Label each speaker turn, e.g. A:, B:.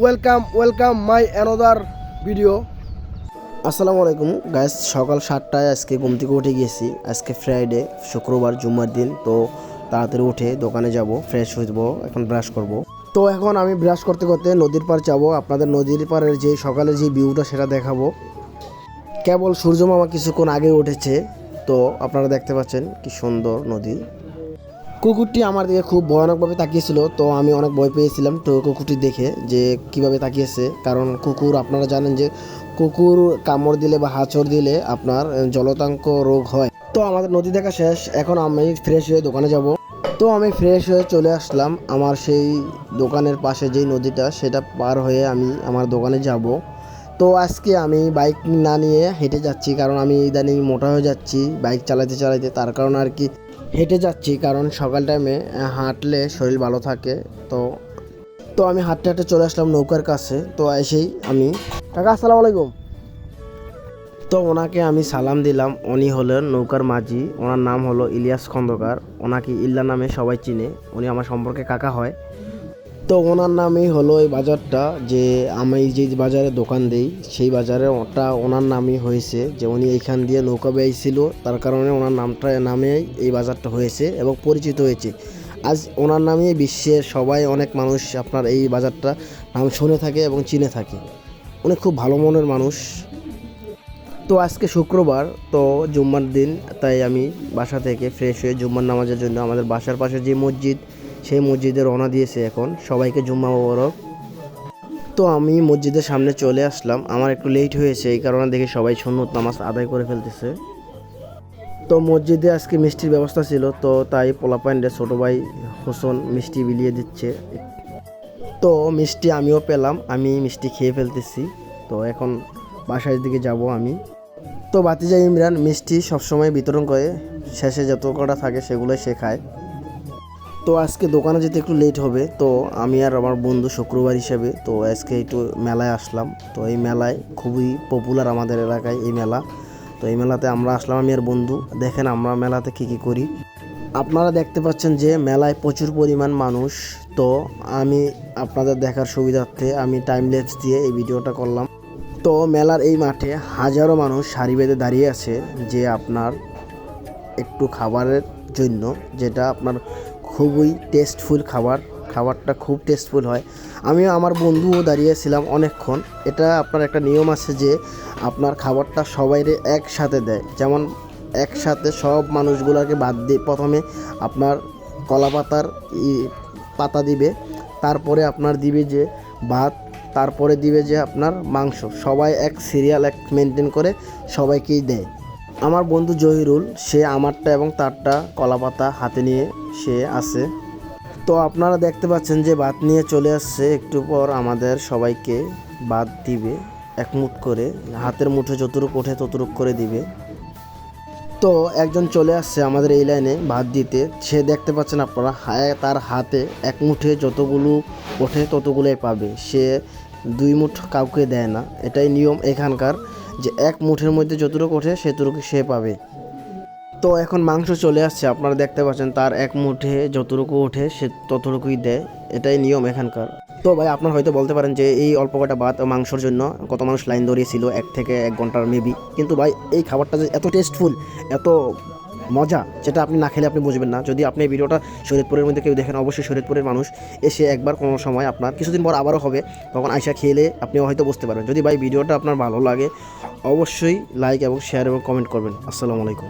A: Welcome welcome my another video আসসালামু আলাইকুম guys সকাল সাতটায় আজকে ঘুম থেকে উঠে গিয়েছি। আজকে ফ্রাইডে শুক্রবার, জুম্মার দিন, তো তাড়াতাড়ি উঠে দোকানে যাব ফ্রেশ হইব এখন ব্রাশ করব। তো এখন আমি ব্রাশ করতে করতে নদীর পার যাব, আপনাদের নদীর পাড়ের যে সকালের যে ভিউটা সেটা দেখাবো। কেবল সূর্য মামা কিছুক্ষণ আগে উঠেছে, তো আপনারা দেখতে পাচ্ছেন কি সুন্দর নদী। কুকুরটি আমার দিকে খুব ভয়ানকভাবে তাকিয়েছিল, তো আমি অনেক ভয় পেয়েছিলাম তো কুকুরটি দেখে যে কীভাবে তাকিয়েছে। কারণ কুকুর, আপনারা জানেন যে কুকুর কামড় দিলে বা হাঁচড় দিলে আপনার জলতাঙ্ক রোগ হয়। তো আমাদের নদী দেখা শেষ, এখন আমি ফ্রেশ হয়ে দোকানে যাব। তো আমি ফ্রেশ হয়ে চলে আসলাম, আমার সেই দোকানের পাশে যেই নদীটা, সেটা পার হয়ে আমি আমার দোকানে যাব। তো আজকে আমি বাইক না নিয়ে হেঁটে যাচ্ছি, কারণ আমি ইদানিং মোটা হয়ে যাচ্ছি। বাইক চালাতে চালাতে তার কারণ আর কি হেঁটে যাচ্ছি, কারণ সকাল টাইমে হাঁটলে শরীর ভালো থাকে। তো তো আমি হাঁটতে হাঁটতে চলে আসলাম নৌকার কাছে। তো এসেই আমি কাকা, আসসালামু আলাইকুম। তো ওনাকে আমি সালাম দিলাম। উনি হলেন নৌকার মাঝি। ওনার নাম হলো ইলিয়াস খন্দকার। ওনাকে ইল্লা নামে সবাই চিনে। উনি আমার সম্পর্কে কাকা হয়। তো ওনার নামেই হলো এই বাজারটা, যে আমি যে বাজারে দোকান দেই, সেই বাজারে ওটা ওনার নামই হয়েছে, যে উনি এইখান দিয়ে নৌকা বেয়েছিল তার কারণে ওনার নামটা, নামেই এই বাজারটা হয়েছে এবং পরিচিত হয়েছে। আজ ওনার নামেই বিশ্বের সবাই অনেক মানুষ আপনার এই বাজারটা নাম শুনে থাকে এবং চিনে থাকে। উনি খুব ভালো মনের মানুষ। তো আজকে শুক্রবার, তো জুম্মার দিন, তাই আমি বাসা থেকে ফ্রেশ হয়ে জুম্মার নামাজের জন্য আমাদের বাসার পাশে যে মসজিদ সেই মসজিদে রওনা দিয়েছে এখন। সবাইকে জুম্মা মোবারক। তো আমি মসজিদের সামনে চলে আসলাম। আমার একটু লেট হয়েছে, এই কারণে দেখি সবাই সুন্নত নামাজ আদায় করে ফেলতেছে। তো মসজিদে আজকে মিষ্টির ব্যবস্থা ছিল, তো তাই পোলা প্যান্ডে ছোটো ভাই হোসেন মিষ্টি বিলিয়ে দিচ্ছে। তো মিষ্টি আমিও পেলাম, আমি মিষ্টি খেয়ে ফেলতেছি। তো এখন বাসার দিকে যাব আমি। তো বাতিজা ইমরান মিষ্টি সবসময় বিতরণ করে, শেষে যত কটা থাকে সেগুলোই সে খায়। তো আজকে দোকানে যেতে একটু লেট হবে, তো আমি আর আমার বন্ধু শুক্রবার হিসাবে, তো আজকে একটু মেলায় আসলাম। তো এই মেলায় খুবই পপুলার আমাদের এলাকায় এই মেলা। তো এই মেলাতে আমরা আসলাম, আমি আর বন্ধু। দেখেন আমরা মেলাতে কী কী করি। আপনারা দেখতে পাচ্ছেন যে মেলায় প্রচুর পরিমাণ মানুষ। তো আমি আপনাদের দেখার সুবিধার্থে আমি টাইম ল্যাপস দিয়ে এই ভিডিওটা করলাম। তো মেলার এই মাঠে হাজারো মানুষ সারি বেঁধে দাঁড়িয়ে আছে যে আপনার একটু খাবারের জন্য, যেটা আপনার খুবই টেস্টফুল খাবার, খাবারটা খুব টেস্টফুল হয়। আমিও আমার বন্ধুও দাঁড়িয়েছিলাম অনেকক্ষণ। এটা আপনার একটা নিয়ম আছে যে, আপনার খাবারটা সবাইরে একসাথে দেয়। যেমন একসাথে সব মানুষগুলোকে বাদ দিয়ে প্রথমে আপনার কলা পাতার পাতা দিবে। তারপরে আপনার দিবে যে ভাত, তারপরে দিবে যে আপনার মাংস। সবাই এক সিরিয়াল এক মেনটেন করে সবাইকেই দেয়। আমার বন্ধু জহিরুল, সে আমারটা এবং তারটা কলাপাতা হাতে নিয়ে সে আছে। তো আপনারা দেখতে পাচ্ছেন যে ভাত নিয়ে চলে আসছে, একটু পর আমাদের সবাইকে ভাত দিবে এক মুঠ করে। হাতের মুঠে যতটুকু ওঠে ততটুক করে দিবে। তো একজন চলে আসছে আমাদের এই লাইনে ভাত দিতে। সে দেখতে পাচ্ছেন আপনারা তার হাতে এক মুঠে যতগুলো ওঠে ততগুলোই পাবে। সে দুই মুঠ কাউকে দেয় না। এটাই নিয়ম এখানকার। যে এক মুঠের মধ্যে যতটুকু ওঠে সেটুকু সে পাবে। তো এখন মাংস চলে আসছে, আপনারা দেখতে পাচ্ছেন তার এক মুঠে যতটুকু ওঠে সে ততটুকুই দেয়। এটাই নিয়ম এখানকার। তো ভাই, আপনারা হয়তো বলতে পারেন যে এই অল্প কটা ভাত মাংসর জন্য কত মানুষ লাইন ধরিয়েছিল, এক থেকে এক ঘণ্টার মেবি কিন্তু ভাই, এই খাবারটা যে এত টেস্টফুল এত মজা যেটা আপনি না খেলে আপনি বুঝবেন না। যদি আপনি এই ভিডিওটা শরীরপুরের মধ্যে কেউ দেখেন, অবশ্যই শরীরপুরের মানুষ এসে একবার কোনো সময় আপনার কিছুদিন পর আবারও হবে, তখন আয়সা খেলে আপনি হয়তো বুঝতে পারবেন। যদি ভাই ভিডিওটা আপনার ভালো লাগে, অবশ্যই লাইক এবং শেয়ার এবং কমেন্ট করবেন। আসসালামু আলাইকুম।